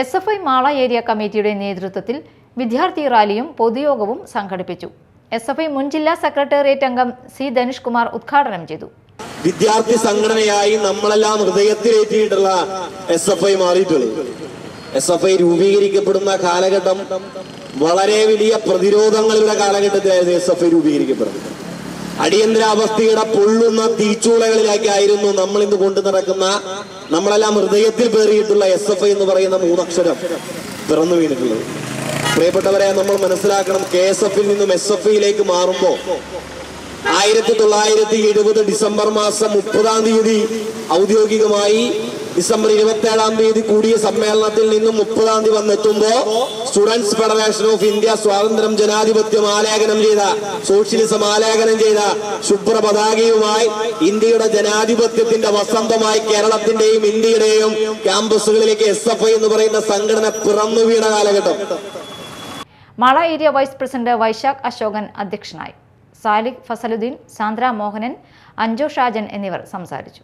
S F I Mala area കമ്മിറ്റിയുടെ നേതൃത്വത്തിൽ വിദ്യാർത്ഥി റാലിയും പൊതുയോഗവും സംഘടിപ്പിച്ചു. എസ് എഫ് ഐ മുൻ ജില്ലാ സെക്രട്ടേറിയറ്റ് അംഗം സി ധനുഷ് കുമാർ ഉദ്ഘാടനം ചെയ്തു. വിദ്യാർത്ഥി സംഘടനയായി നമ്മളെല്ലാം ഹൃദയത്തിലേറ്റിയിട്ടുള്ള എസ് എഫ് ഐ മാറിയിട്ടുള്ളൂ. എസ് എഫ് ഐ രൂപീകരിക്കപ്പെടുന്ന കാലഘട്ടം വളരെ വലിയ പ്രതിരോധങ്ങളുടെ കാലഘട്ടത്തിലായിരുന്നു എസ് എഫ് ഐ രൂപീകരിക്കപ്പെടുന്നത്. അടിയന്തരാവസ്ഥയുടെ പൊള്ളുന്ന തിരിച്ചൂളകളിലേക്കായിരുന്നു നമ്മൾ ഇന്ന് കൊണ്ടു നടക്കുന്ന നമ്മളെല്ലാം ഹൃദയത്തിൽ പേറിയിട്ടുള്ള എസ് എഫ് ഐ എന്ന് പറയുന്ന മൂന്നക്ഷരം പിറന്നു വീണിട്ടുള്ളത്. പ്രിയപ്പെട്ടവരെ നമ്മൾ മനസ്സിലാക്കണം കെ എസ് എഫിൽ നിന്നും എസ് എഫ് ഐയിലേക്ക് മാറുമ്പോൾ ആയിരത്തി തൊള്ളായിരത്തി എഴുപത് ഡിസംബർ മാസം മുപ്പതാം തീയതി ഔദ്യോഗികമായി ഡിസംബർ ഇരുപത്തി ഏഴാം തീയതി കൂടിയ സമ്മേളനത്തിൽ നിന്നും മുപ്പതാം തീയതി വന്നെത്തുമ്പോ സ്റ്റുഡൻസ് ഫെഡറേഷൻ ഓഫ് ഇന്ത്യ സ്വാതന്ത്ര്യം ജനാധിപത്യം ആലേഖനം ചെയ്ത സോഷ്യലിസം ആലേഖനം ചെയ്ത ശുഭ്ര പതാകയുമായി ഇന്ത്യയുടെ ജനാധിപത്യത്തിന്റെ വസന്തമായി കേരളത്തിന്റെയും ഇന്ത്യയുടെയും ക്യാമ്പസുകളിലേക്ക് എസ് എഫ് ഐ എന്ന് പറയുന്ന സംഘടന പിറന്നു വീണ കാലഘട്ടം. Mala area vice president Vaisakh Asokan അധ്യക്ഷനായി. സാലിഖ് ഫസലുദ്ദീൻ സാന്ദ്ര മോഹനൻ അഞ്ജു ഷാജൻ എന്നിവർ സംസാരിച്ചു.